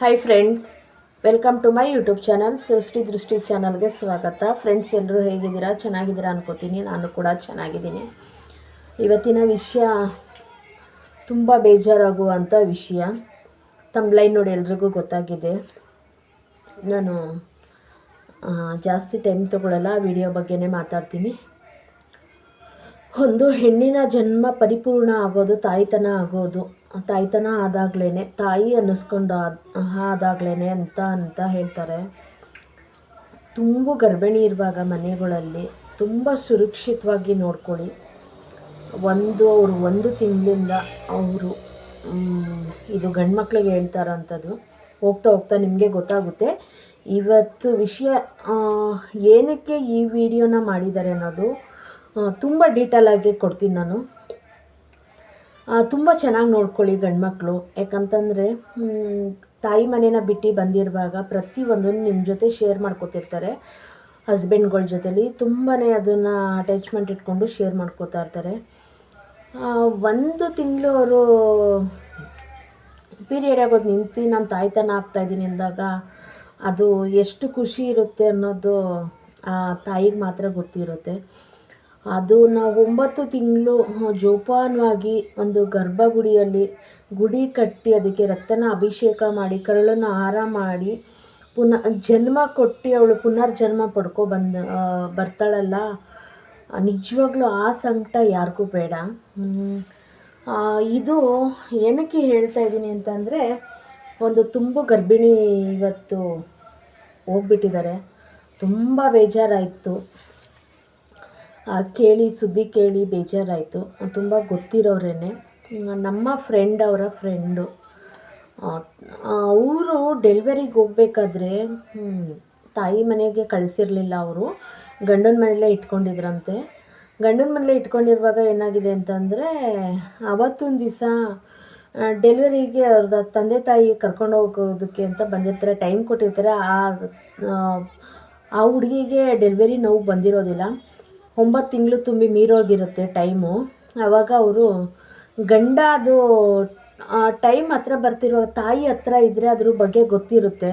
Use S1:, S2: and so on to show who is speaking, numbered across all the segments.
S1: Hi friends welcome to my YouTube channel Srushti Drushti ಚಾನಲ್ಗೆ ಸ್ವಾಗತ. Friends ಎಲ್ಲರೂ ಹೇಗಿದ್ದೀರಾ? ಚೆನ್ನಾಗಿದ್ದೀರಾ ಅನ್ಕೋತೀನಿ. ನಾನು ಕೂಡ ಚೆನ್ನಾಗಿದ್ದೀನಿ. ಇವತ್ತಿನ ವಿಷಯ ತುಂಬ ಬೇಜಾರಾಗುವಂಥ ವಿಷಯ. ತಂಬ್ಲೈನ್ ನೋಡಿ ಎಲ್ರಿಗೂ ಗೊತ್ತಾಗಿದೆ. ನಾನು ಜಾಸ್ತಿ ಟೈಮ್ ತೊಗೊಳ್ಳಲ್ಲ ವಿಡಿಯೋ ಬಗ್ಗೆನೇ ಮಾತಾಡ್ತೀನಿ. ಒಂದು ಹೆಣ್ಣಿನ ಜನ್ಮ ಪರಿಪೂರ್ಣ ಆಗೋದು, ತಾಯಿತನ ಆಗೋದು. ತಾಯ್ತನ ಆದಾಗ್ಲೇ ತಾಯಿ ಅನ್ನಿಸ್ಕೊಂಡು ಆದ ಆದಾಗ್ಲೇ ಅಂತ ಅಂತ ಹೇಳ್ತಾರೆ. ತುಂಬ ಗರ್ಭಿಣಿ ಇರುವಾಗ ಮನೆಗಳಲ್ಲಿ ತುಂಬ ಸುರಕ್ಷಿತವಾಗಿ ನೋಡ್ಕೊಳ್ಳಿ. ಒಂದು, ಅವರು ಒಂದು ತಿಂಗಳಿಂದ ಅವರು ಇದು ಗಂಡು ಮಕ್ಳಿಗೆ ಹೇಳ್ತಾರಂಥದ್ದು ಹೋಗ್ತಾ ಹೋಗ್ತಾ ನಿಮಗೆ ಗೊತ್ತಾಗುತ್ತೆ. ಇವತ್ತು ವಿಷಯ ಏನಕ್ಕೆ ಈ ವಿಡಿಯೋನ ಮಾಡಿದ್ದಾರೆ ಅನ್ನೋದು ತುಂಬ ಡೀಟೇಲಾಗಿ ಕೊಡ್ತೀನಿ ನಾನು. ತುಂಬ ಚೆನ್ನಾಗಿ ನೋಡ್ಕೊಳ್ಳಿ ಗಂಡ್ಮಕ್ಳು. ಯಾಕಂತಂದರೆ ತಾಯಿ ಮನೇನ ಬಿಟ್ಟು ಬಂದಿರುವಾಗ ಪ್ರತಿಯೊಂದನ್ನು ನಿಮ್ಮ ಜೊತೆ ಶೇರ್ ಮಾಡ್ಕೊತಿರ್ತಾರೆ. ಹಸ್ಬೆಂಡ್ಗಳ ಜೊತೇಲಿ ತುಂಬಾ ಅದನ್ನು ಅಟ್ಯಾಚ್ಮೆಂಟ್ ಇಟ್ಕೊಂಡು ಶೇರ್ ಮಾಡ್ಕೋತಾ ಇರ್ತಾರೆ. ಒಂದು ತಿಂಗಳು ಅವರು ಪೀರಿಯಡ್ ಆಗೋದು ನಿಂತು ನಾನು ತಾಯ್ತನ ಆಗ್ತಾಯಿದ್ದೀನಿ ಅಂದಾಗ ಅದು ಎಷ್ಟು ಖುಷಿ ಇರುತ್ತೆ ಅನ್ನೋದು ಆ ತಾಯಿಗೆ ಮಾತ್ರ ಗೊತ್ತಿರುತ್ತೆ. ಅದು ನಾವು ಒಂಬತ್ತು ತಿಂಗಳು ಜೋಪಾನವಾಗಿ ಒಂದು ಗರ್ಭಗುಡಿಯಲ್ಲಿ ಗುಡಿ ಕಟ್ಟಿ ಅದಕ್ಕೆ ರಕ್ತನ ಅಭಿಷೇಕ ಮಾಡಿ, ಕರುಳನ್ನು ಹಾರ ಮಾಡಿ, ಪುನಃ ಜನ್ಮ ಕೊಟ್ಟು ಅವಳು ಪುನರ್ಜನ್ಮ ಪಡ್ಕೊ ಬಂದ ಬರ್ತಾಳಲ್ಲ. ನಿಜವಾಗ್ಲೂ ಆ ಸಂಕಟ ಯಾರಿಗೂ ಬೇಡ. ಇದು ಏನಕ್ಕೆ ಹೇಳ್ತಾ ಇದ್ದೀನಿ ಅಂತಂದರೆ, ಒಂದು ತುಂಬ ಗರ್ಭಿಣಿ ಇವತ್ತು ಹೋಗ್ಬಿಟ್ಟಿದ್ದಾರೆ. ತುಂಬ ಬೇಜಾರಾಯಿತು. ಕೇಳಿ ಸುದ್ದಿ ಕೇಳಿ ಬೇಜಾರಾಯಿತು. ತುಂಬ ಗೊತ್ತಿರೋರೇ ನಮ್ಮ ಫ್ರೆಂಡ್ ಅವರ ಫ್ರೆಂಡು ಅವರು ಡೆಲಿವರಿಗೆ ಹೋಗ್ಬೇಕಾದ್ರೆ ತಾಯಿ ಮನೆಗೆ ಕಳಿಸಿರಲಿಲ್ಲ ಅವರು. ಗಂಡನ ಮನೆಯಲ್ಲೇ ಇಟ್ಕೊಂಡಿದ್ರಂತೆ. ಗಂಡನ ಮನೇಲೆ ಇಟ್ಕೊಂಡಿರುವಾಗ ಏನಾಗಿದೆ ಅಂತಂದರೆ ಅವತ್ತೊಂದು ದಿವಸ ಡೆಲಿವರಿಗೆ ಅವ್ರದ್ದು ತಂದೆ ತಾಯಿ ಕರ್ಕೊಂಡು ಹೋಗೋದಕ್ಕೆ ಅಂತ ಬಂದಿರ್ತಾರೆ ಟೈಮ್ ಕೊಟ್ಟಿರ್ತಾರೆ. ಆ, ಆ ಹುಡುಗಿಗೆ ಡೆಲಿವರಿ ನೋವು ಬಂದಿರೋದಿಲ್ಲ. ಒಂಬತ್ತು ತಿಂಗಳು ತುಂಬಿ ಮೀರೋಗಿರುತ್ತೆ ಟೈಮು ಆವಾಗ ಅವರು ಗಂಡ ಅದು ಟೈಮ್ ಹತ್ರ ಬರ್ತಿರೋ ತಾಯಿ ಹತ್ರ ಇದ್ದರೆ ಅದ್ರ ಬಗ್ಗೆ ಗೊತ್ತಿರುತ್ತೆ.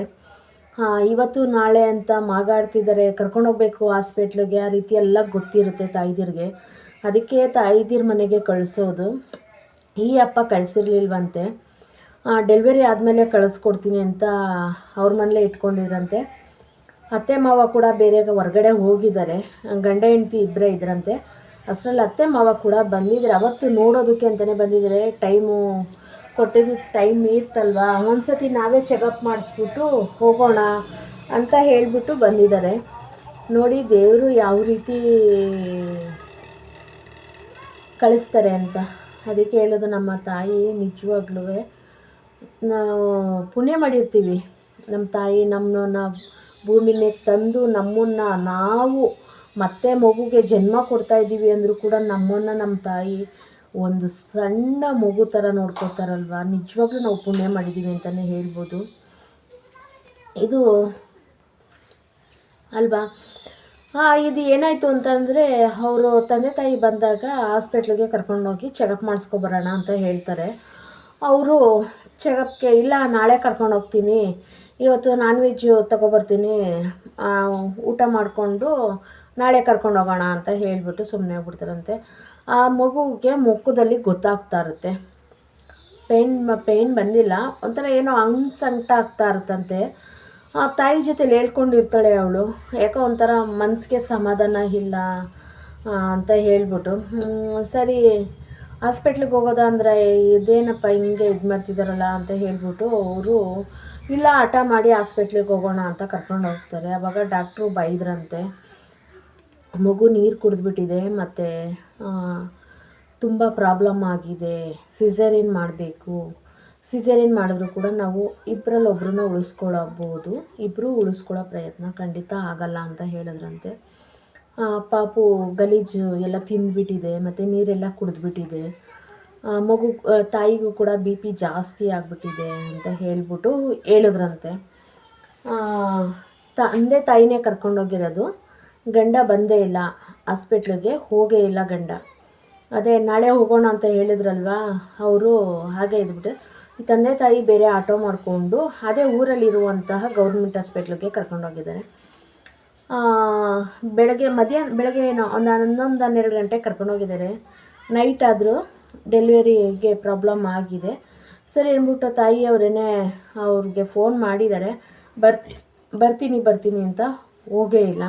S1: ಇವತ್ತು ನಾಳೆ ಅಂತ ಮಾಗಾಡ್ತಿದ್ದಾರೆ ಕರ್ಕೊಂಡೋಗ್ಬೇಕು ಹಾಸ್ಪಿಟ್ಲಿಗೆ ಆ ರೀತಿ ಎಲ್ಲ ಗೊತ್ತಿರುತ್ತೆ ತಾಯಿದಿರಿಗೆ. ಅದಕ್ಕೆ ತಾಯ್ದಿರ ಮನೆಗೆ ಕಳಿಸೋದು. ಈ ಅಪ್ಪ ಕಳಿಸಿರ್ಲಿಲ್ವಂತೆ. ಡೆಲಿವರಿ ಆದಮೇಲೆ ಕಳಿಸ್ಕೊಡ್ತೀನಿ ಅಂತ ಅವ್ರ ಮನೇಲೇ ಇಟ್ಕೊಂಡಿದ್ರಂತೆ ಅತ್ತೆ ಮಾವ ಕೂಡ ಬೇರೆ ಹೊರಗಡೆ ಹೋಗಿದ್ದಾರೆ. ಗಂಡ ಹೆಂಡತಿ ಇಬ್ಬರೇ ಇದ್ರಂತೆ. ಅಷ್ಟರಲ್ಲಿ ಅತ್ತೆ ಮಾವ ಕೂಡ ಬಂದಿದ್ದಾರೆ. ಅವತ್ತು ನೋಡೋದಕ್ಕೆ ಅಂತಲೇ ಬಂದಿದ್ದಾರೆ. ಟೈಮು ಕೊಟ್ಟಿದ್ದು ಟೈಮ್ ಇರ್ತಲ್ವ? ಒಂದ್ಸತಿ ನಾವೇ ಚೆಕಪ್ ಮಾಡಿಸ್ಬಿಟ್ಟು ಹೋಗೋಣ ಅಂತ ಹೇಳಿಬಿಟ್ಟು ಬಂದಿದ್ದಾರೆ. ನೋಡಿ ದೇವರು ಯಾವ ರೀತಿ ಕಳಿಸ್ತಾರೆ ಅಂತ. ಅದಕ್ಕೆ ಹೇಳೋದು ನಮ್ಮ ತಾಯಿ ನಿಜವಾಗ್ಲೂ ನಾವು ಪುಣ್ಯ ಮಾಡಿರ್ತೀವಿ. ನಮ್ಮ ತಾಯಿ ನಮ್ಮನ್ನ ಭೂಮಿ ಮೇಲೆ ತಂದು ನಮ್ಮನ್ನು ನಾವು ಮತ್ತೆ ಮಗುಗೆ ಜನ್ಮ ಕೊಡ್ತಾ ಇದ್ದೀವಿ ಅಂದರೂ ಕೂಡ ನಮ್ಮನ್ನು ನಮ್ಮ ತಾಯಿ ಒಂದು ಸಣ್ಣ ಮಗು ಥರ ನೋಡ್ಕೋತಾರಲ್ವ ನಿಜವಾಗ್ಲೂ ನಾವು ಪುಣ್ಯ ಮಾಡಿದ್ದೀವಿ ಅಂತಲೇ ಹೇಳ್ಬೋದು. ಇದು ಅಲ್ವಾ? ಇದು ಏನಾಯಿತು ಅಂತಂದರೆ ಅವರು ತಂದೆ ತಾಯಿ ಬಂದಾಗ ಹಾಸ್ಪಿಟ್ಲಿಗೆ ಕರ್ಕೊಂಡೋಗಿ ಚೆಕಪ್ ಮಾಡಿಸ್ಕೊಬರೋಣ ಅಂತ ಹೇಳ್ತಾರೆ. ಅವರು, ಚೆಕಪ್ಗೆ ಇಲ್ಲ, ನಾಳೆ ಕರ್ಕೊಂಡು ಹೋಗ್ತೀನಿ ಇವತ್ತು ನಾನ್ ವೆಜ್ಜು ತಗೋಬರ್ತೀನಿ ಊಟ ಮಾಡಿಕೊಂಡು ನಾಳೆ ಕರ್ಕೊಂಡು ಹೋಗೋಣ ಅಂತ ಹೇಳಿಬಿಟ್ಟು ಸುಮ್ಮನೆ ಆಗ್ಬಿಡ್ತಾರಂತೆ. ಆ ಮಗುಗೆ ಮುಖದಲ್ಲಿ ಗೊತ್ತಾಗ್ತಾ ಇರುತ್ತೆ. ಪೇನ್ ಪೇನ್ ಬಂದಿಲ್ಲ. ಒಂಥರ ಏನೋ ಹಂಗ್ ಸಂಕಟ ಆಗ್ತಾ ಇರುತ್ತಂತೆ. ಆ ತಾಯಿ ಜೊತೆಲಿ ಹೇಳ್ಕೊಂಡಿರ್ತಾಳೆ ಅವಳು. ಯಾಕೋ ಒಂಥರ ಮನಸ್ಸಿಗೆ ಸಮಾಧಾನ ಇಲ್ಲ ಅಂತ ಹೇಳ್ಬಿಟ್ಟು. ಸರಿ ಹಾಸ್ಪಿಟ್ಲಿಗೆ ಹೋಗೋದಾ ಅಂದರೆ ಇದೇನಪ್ಪ ಹಿಂಗೆ ಇದು ಮಾಡ್ತಿದ್ದಾರಲ್ಲ ಅಂತ ಹೇಳ್ಬಿಟ್ಟು ಅವರು ಇಲ್ಲ ಹಠ ಮಾಡಿ ಹಾಸ್ಪಿಟ್ಲಿಗೆ ಹೋಗೋಣ ಅಂತ ಕರ್ಕೊಂಡು ಹೋಗ್ತಾರೆ. ಆವಾಗ ಡಾಕ್ಟ್ರು ಬೈದ್ರಂತೆ. ಮಗು ನೀರು ಕುಡಿದ್ಬಿಟ್ಟಿದೆ, ಮತ್ತು ತುಂಬ ಪ್ರಾಬ್ಲಮ್ ಆಗಿದೆ. ಸಿಸರಿನ್ ಮಾಡಬೇಕು. ಸಿಸರಿನ್ ಮಾಡಿದ್ರು ಕೂಡ ನಾವು ಇಬ್ಬರಲ್ಲಿ ಒಬ್ಬರನ್ನ ಉಳಿಸ್ಕೊಳ್ಳಬಹುದು ಇಬ್ಬರು ಉಳಿಸ್ಕೊಳ್ಳೋ ಪ್ರಯತ್ನ ಖಂಡಿತ ಆಗಲ್ಲ ಅಂತ ಹೇಳಿದ್ರಂತೆ. ಪಾಪು ಗಲೀಜು ಎಲ್ಲ ತಿಂದ್ಬಿಟ್ಟಿದೆ, ಮತ್ತು ನೀರೆಲ್ಲ ಕುಡಿದ್ಬಿಟ್ಟಿದೆ. ಮಗು ತಾಯಿಗೂ ಕೂಡ ಬಿ ಪಿ ಜಾಸ್ತಿ ಆಗಿಬಿಟ್ಟಿದೆ ಅಂತ ಹೇಳಿಬಿಟ್ಟು ಹೇಳಿದ್ರಂತೆ. ತಂದೆ ತಾಯಿನೇ ಕರ್ಕೊಂಡೋಗಿರೋದು. ಗಂಡ ಬಂದೇ ಇಲ್ಲ. ಹಾಸ್ಪಿಟ್ಲಿಗೆ ಹೋಗೇ ಇಲ್ಲ ಗಂಡ. ಅದೇ, ನಾಳೆ ಹೋಗೋಣ ಅಂತ ಹೇಳಿದ್ರಲ್ವಾ? ಅವರು ಹಾಗೆ ಇದ್ಬಿಟ್ಟು ತಂದೆ ತಾಯಿ ಬೇರೆ ಆಟೋ ಮಾಡಿಕೊಂಡು ಅದೇ ಊರಲ್ಲಿರುವಂತಹ ಗೌರ್ಮೆಂಟ್ ಹಾಸ್ಪಿಟ್ಲಿಗೆ ಕರ್ಕೊಂಡೋಗಿದ್ದಾರೆ. ಬೆಳಗ್ಗೆ ಮಧ್ಯಾಹ್ನ, ಬೆಳಗ್ಗೆ ಏನೋ ಒಂದು ಹನ್ನೊಂದು ಹನ್ನೆರಡು ಗಂಟೆಗೆ ಕರ್ಕೊಂಡೋಗಿದ್ದಾರೆ. ನೈಟ್ ಆದರೂ ಡೆಲಿವರಿಗೆ ಪ್ರಾಬ್ಲಮ್ ಆಗಿದೆ. ಸರಿ ಅಂದ್ಬಿಟ್ಟು ತಾಯಿಯವರೇ ಅವ್ರಿಗೆ ಫೋನ್ ಮಾಡಿದ್ದಾರೆ. ಬರ್ತಿ, ಬರ್ತೀನಿ ಬರ್ತೀನಿ ಅಂತ ಹೋಗೇ ಇಲ್ಲ.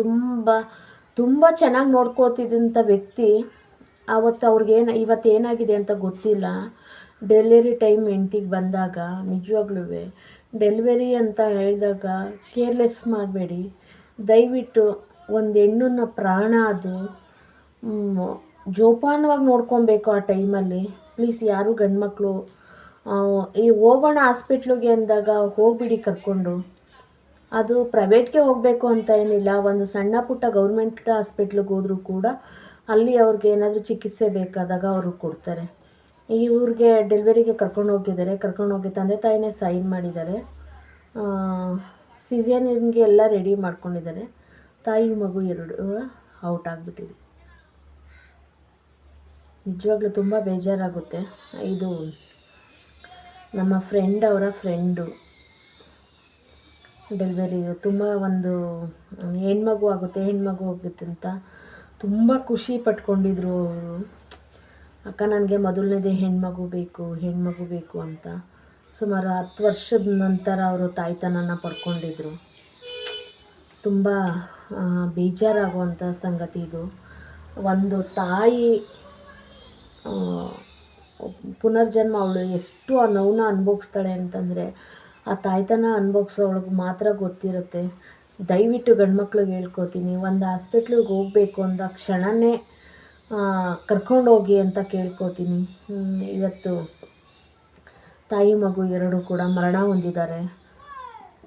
S1: ತುಂಬ ತುಂಬ ಚೆನ್ನಾಗಿ ನೋಡ್ಕೋತಿದ್ದಂಥ ವ್ಯಕ್ತಿ ಆವತ್ತು ಅವ್ರಿಗೇನು ಇವತ್ತು ಏನಾಗಿದೆ ಅಂತ ಗೊತ್ತಿಲ್ಲ. ಡೆಲಿವರಿ ಟೈಮ್ ಹೆಂಡ್ತಿಗೆ ಬಂದಾಗ ನಿಜವಾಗ್ಲೂ ಡೆಲಿವರಿ ಅಂತ ಹೇಳಿದಾಗ ಕೇರ್ಲೆಸ್ ಮಾಡಬೇಡಿ. ದಯವಿಟ್ಟು ಒಂದು ಹೆಣ್ಣನ್ನ ಪ್ರಾಣ ಅದು ಜೋಪಾನವಾಗಿ ನೋಡ್ಕೊಬೇಕು ಆ ಟೈಮಲ್ಲಿ. ಪ್ಲೀಸ್ ಯಾರು ಗಂಡ್ಮಕ್ಳು ಆ, ಈ ಹೋಗೋಣ ಹಾಸ್ಪಿಟ್ಲಿಗೆ ಅಂದಾಗ ಹೋಗ್ಬಿಡಿ ಕರ್ಕೊಂಡು. ಅದು ಪ್ರೈವೇಟ್ಗೆ ಹೋಗಬೇಕು ಅಂತ ಏನಿಲ್ಲ ಒಂದು ಸಣ್ಣ ಪುಟ್ಟ ಗೌರ್ಮೆಂಟ್ ಹಾಸ್ಪಿಟ್ಲಿಗೆ ಹೋದರೂ ಕೂಡ ಅಲ್ಲಿ ಅವ್ರಿಗೆ ಏನಾದರೂ ಚಿಕಿತ್ಸೆ ಬೇಕಾದಾಗ ಅವರು ಕೊಡ್ತಾರೆ. ಇವ್ರಿಗೆ ಡೆಲಿವರಿಗೆ ಕರ್ಕೊಂಡು ಹೋಗಿದ್ದಾರೆ ಕರ್ಕೊಂಡು ಹೋಗಿ ತಂದೆ ತಾಯಿನೇ ಸೈನ್ ಮಾಡಿದ್ದಾರೆ. ಸಿಸೇರಿಯನ್ಗೆ ಎಲ್ಲ ರೆಡಿ ಮಾಡ್ಕೊಂಡಿದ್ದಾರೆ. ತಾಯಿ ಮಗು ಎರಡು ಔಟ್ ಆಗಿಬಿಟ್ಟಿದೆ. ನಿಜವಾಗ್ಲೂ ತುಂಬ ಬೇಜಾರಾಗುತ್ತೆ. ಇದು ನಮ್ಮ ಫ್ರೆಂಡ್ ಅವರ ಫ್ರೆಂಡು ಡೆಲಿವರಿ ತುಂಬ ಒಂದು ಹೆಣ್ಮಗು ಆಗುತ್ತೆ ಹೆಣ್ಮಗು ಆಗುತ್ತೆ ಅಂತ ತುಂಬ ಖುಷಿ ಪಟ್ಕೊಂಡಿದ್ರು ಅವರು. ಅಕ್ಕ, ನನಗೆ ಮೊದಲನೇದೇ ಹೆಣ್ಮಗು ಬೇಕು ಹೆಣ್ಮಗು ಬೇಕು ಅಂತ. ಸುಮಾರು ಹತ್ತು ವರ್ಷದ ನಂತರ ಅವರು ತಾಯ್ತನನ ಪಡ್ಕೊಂಡಿದ್ರು. ತುಂಬ ಬೇಜಾರಾಗುವಂಥ ಸಂಗತಿ ಇದು. ಒಂದು ತಾಯಿ ಪುನರ್ಜನ್ಮ ಅವಳು ಎಷ್ಟು ಆ ನೋವನ್ನ ಅನುಭವಿಸ್ತಾಳೆ ಅಂತಂದರೆ ಆ ತಾಯ್ತನ ಅನುಭವಿಸೋಳಿಗೆ ಮಾತ್ರ ಗೊತ್ತಿರುತ್ತೆ. ದಯವಿಟ್ಟು ಗಂಡ್ಮಕ್ಳಿಗೆ ಹೇಳ್ಕೊತೀನಿ, ಒಂದು ಹಾಸ್ಪಿಟ್ಲಿಗೆ ಹೋಗಬೇಕು ಅಂದ ಕ್ಷಣನೇ ಕರ್ಕೊಂಡೋಗಿ ಅಂತ ಕೇಳ್ಕೊತೀನಿ. ಇವತ್ತು ತಾಯಿ ಮಗು ಎರಡೂ ಕೂಡ ಮರಣ ಹೊಂದಿದ್ದಾರೆ.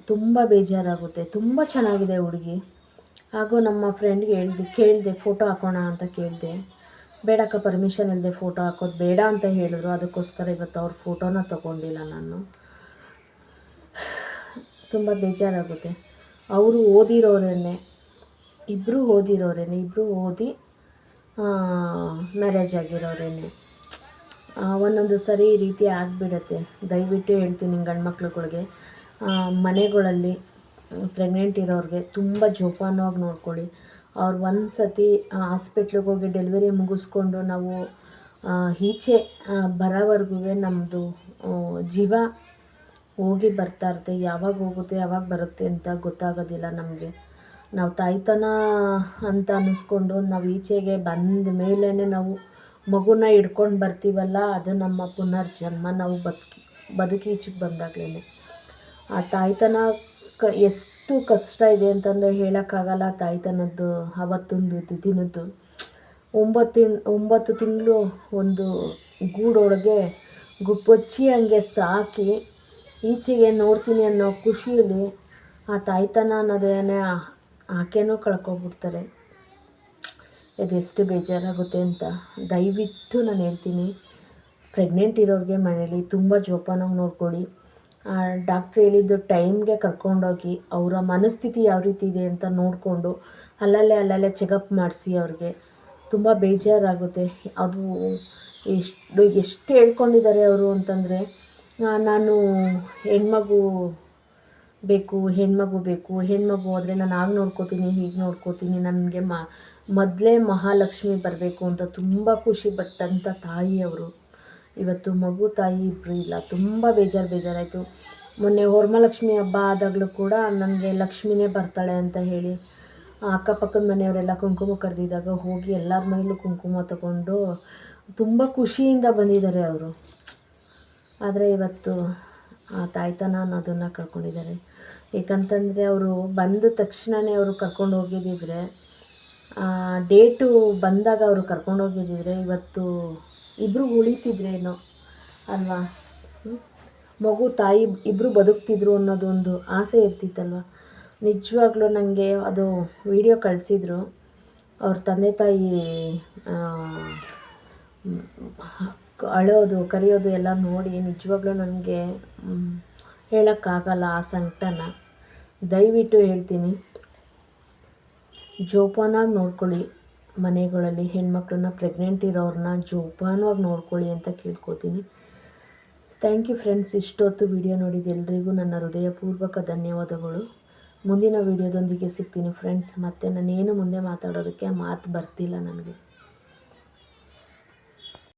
S1: ತುಂಬ ಬೇಜಾರಾಗುತ್ತೆ, ತುಂಬ ಚೆನ್ನಾಗಿದೆ ಹುಡುಗಿ. ಹಾಗೂ ನಮ್ಮ ಫ್ರೆಂಡ್ಗೆ ಹೇಳ್ದೆ, ಕೇಳಿದೆ ಫೋಟೋ ಹಾಕೋಣ ಅಂತ ಕೇಳಿದೆ. ಬೇಡಕ್ಕ ಪರ್ಮಿಷನ್ ಇಲ್ಲದೆ ಫೋಟೋ ಹಾಕೋದು ಬೇಡ ಅಂತ ಹೇಳಿದ್ರು. ಅದಕ್ಕೋಸ್ಕರ ಇವತ್ತು ಅವ್ರ ಫೋಟೋನ ತೊಗೊಂಡಿಲ್ಲ ನಾನು. ತುಂಬ ಬೇಜಾರಾಗುತ್ತೆ. ಅವರು ಓದಿರೋರೇನೆ ಇಬ್ಬರು ಓದಿರೋರೇನೆ ಇಬ್ಬರು ಓದಿ ಮ್ಯಾರೇಜ್ ಆಗಿರೋರೇನೆ. ಒಂದೊಂದು ಸರಿ ಈ ರೀತಿ ಆಗಿಬಿಡತ್ತೆ. ದಯವಿಟ್ಟು ಹೇಳ್ತೀನಿ ಗಂಡು ಮಕ್ಳುಗಳಿಗೆ ಮನೆಗಳಲ್ಲಿ ಪ್ರೆಗ್ನೆಂಟ್ ಇರೋರಿಗೆ ತುಂಬ ಜೋಪಾನವಾಗಿ ನೋಡ್ಕೊಳ್ಳಿ. ಅವ್ರು ಒಂದು ಸತಿ ಹಾಸ್ಪಿಟ್ಲಿಗೆ ಹೋಗಿ ಡೆಲಿವರಿ ಮುಗಿಸ್ಕೊಂಡು ನಾವು ಈಚೆ ಬರೋವರೆಗೂ ನಮ್ಮದು ಜೀವ ಹೋಗಿ ಬರ್ತಾ ಇರುತ್ತೆ. ಯಾವಾಗ ಹೋಗುತ್ತೆ, ಯಾವಾಗ ಬರುತ್ತೆ ಅಂತ ಗೊತ್ತಾಗೋದಿಲ್ಲ ನಮಗೆ. ನಾವು ತಾಯ್ತನ ಅಂತ ಅನ್ನಿಸ್ಕೊಂಡು ನಾವು ಈಚೆಗೆ ಬಂದ ಮೇಲೇ ನಾವು ಮಗುನ ಹಿಡ್ಕೊಂಡು ಬರ್ತೀವಲ್ಲ, ಅದು ನಮ್ಮ ಪುನರ್ಜನ್ಮ. ನಾವು ಬದುಕಿ ಬದುಕಿ ಈಚೆಗೆ ಬಂದಾಗಲೇ ಆ ತಾಯ್ತನ ಕ, ಎಷ್ಟು ಕಷ್ಟ ಇದೆ ಅಂತಂದರೆ ಹೇಳೋಕ್ಕಾಗಲ್ಲ ತಾಯ್ತನದ್ದು, ಅವತ್ತೊಂದು ದಿನದ್ದು ಒಂಬತ್ತಿನ, ಒಂಬತ್ತು ತಿಂಗಳು ಒಂದು ಗೂಡೊಳಗೆ ಗುಪ್ಪಚ್ಚಿ ಹಂಗೆ ಸಾಕಿ ಈಚೆಗೆ ನೋಡ್ತೀನಿ ಅನ್ನೋ ಖುಷಿಯಲ್ಲಿ ಆ ತಾಯ್ತನ ಅನ್ನೋದೇನೆ ಆಕೆನೂ ಕಳ್ಕೊಬಿಡ್ತಾರೆ. ಅದೆಷ್ಟು ಬೇಜಾರಾಗುತ್ತೆ ಅಂತ. ದಯವಿಟ್ಟು ನಾನು ಹೇಳ್ತೀನಿ, ಪ್ರೆಗ್ನೆಂಟ್ ಇರೋರಿಗೆ ಮನೇಲಿ ತುಂಬ ಜೋಪಾನಾಗಿ ನೋಡ್ಕೊಳ್ಳಿ. ಡಾಕ್ಟ್ರ್ ಹೇಳಿದ್ದು ಟೈಮ್ಗೆ ಕರ್ಕೊಂಡೋಗಿ ಅವರ ಮನಸ್ಥಿತಿ ಯಾವ ರೀತಿ ಇದೆ ಅಂತ ನೋಡಿಕೊಂಡು ಅಲ್ಲಲ್ಲೇ ಅಲ್ಲಲ್ಲೇ ಚೆಕಪ್ ಮಾಡಿಸಿ ಅವ್ರಿಗೆ. ತುಂಬ ಬೇಜಾರಾಗುತ್ತೆ. ಅದು ಎಷ್ಟು ಎಷ್ಟು ಹೇಳ್ಕೊಂಡಿದ್ದಾರೆ ಅವರು ಅಂತಂದರೆ ನಾನು ಹೆಣ್ಮಗು ಬೇಕು ಹೆಣ್ಮಗು ಬೇಕು, ಹೆಣ್ಮಗು ಆದರೆ ನಾನು ಆಗ ನೋಡ್ಕೋತೀನಿ, ಹೀಗೆ ನೋಡ್ಕೋತೀನಿ, ನನಗೆ ಮ, ಮೊದಲೇ ಮಹಾಲಕ್ಷ್ಮಿ ಬರಬೇಕು ಅಂತ ತುಂಬ ಖುಷಿ ಪಟ್ಟಂಥ ತಾಯಿಯವರು ಇವತ್ತು ಮಗು, ತಾಯಿ ಇಬ್ಬರು ಇಲ್ಲ. ತುಂಬ ಬೇಜಾರು, ಬೇಜಾರಾಯಿತು. ಮೊನ್ನೆ ವರಮಹಾಲಕ್ಷ್ಮಿ ಹಬ್ಬ ಆದಾಗಲೂ ಕೂಡ ನನಗೆ ಲಕ್ಷ್ಮಿನೇ ಬರ್ತಾಳೆ ಅಂತ ಹೇಳಿ ಅಕ್ಕಪಕ್ಕದ ಮನೆಯವರೆಲ್ಲ ಕುಂಕುಮ ಕರೆದಿದ್ದಾಗ ಹೋಗಿ ಎಲ್ಲರ ಮನೇಲೂ ಕುಂಕುಮ ತಗೊಂಡು ತುಂಬ ಖುಷಿಯಿಂದ ಬಂದಿದ್ದಾರೆ ಅವರು. ಆದರೆ ಇವತ್ತು ಆ ತಾಯ್ತನ ಅನ್ನೋದನ್ನು ಕಳ್ಕೊಂಡಿದ್ದಾರೆ. ಏಕಂತಂದರೆ ಅವರು ಬಂದ ತಕ್ಷಣವೇ ಅವರು ಕರ್ಕೊಂಡು ಹೋಗಿದ್ದಿದ್ರೆ ಡೇಟು ಬಂದಾಗ ಅವರು ಕರ್ಕೊಂಡು ಹೋಗಿದ್ದಿದ್ರೆ ಇವತ್ತು ಇಬ್ಬರು ಉಳಿತಿದ್ರೇನೋ ಅಲ್ವಾ? ಮಗು, ತಾಯಿ ಇಬ್ಬರು ಬದುಕ್ತಿದ್ರು ಅನ್ನೋದೊಂದು ಆಸೆ ಇರ್ತಿತ್ತಲ್ವ? ನಿಜವಾಗ್ಲೂ ನನಗೆ ಅದು ವಿಡಿಯೋ ಕಳಿಸಿದ್ರು. ಅವ್ರ ತಂದೆ ತಾಯಿ ಅಳೋದು, ಕರೆಯೋದು ಎಲ್ಲ ನೋಡಿ ನಿಜವಾಗ್ಲೂ ನನಗೆ ಹೇಳೋಕ್ಕಾಗಲ್ಲ ಆ ಸಂಕಟನ. ದಯವಿಟ್ಟು ಹೇಳ್ತೀನಿ. ಜೋಪಾನಾಗಿ ನೋಡ್ಕೊಳ್ಳಿ. ಮನೆಗಳಲ್ಲಿ ಹೆಣ್ಮಕ್ಳನ್ನ ಪ್ರೆಗ್ನೆಂಟ್ ಇರೋರನ್ನ ಜೋಪಾನವಾಗಿ ನೋಡ್ಕೊಳ್ಳಿ ಅಂತ ಕೇಳ್ಕೊತೀನಿ. ಥ್ಯಾಂಕ್ ಯು ಫ್ರೆಂಡ್ಸ್ ಇಷ್ಟೊತ್ತು ವಿಡಿಯೋ ನೋಡಿದ ಎಲ್ರಿಗೂ ನನ್ನ ಹೃದಯಪೂರ್ವಕ ಧನ್ಯವಾದಗಳು. ಮುಂದಿನ ವಿಡಿಯೋದೊಂದಿಗೆ ಸಿಗ್ತೀನಿ ಫ್ರೆಂಡ್ಸ್ ಮತ್ತು ನಾನೇನು ಮುಂದೆ ಮಾತಾಡೋದಕ್ಕೆ ಮಾತು ಬರ್ತಿಲ್ಲ ನನಗೆ.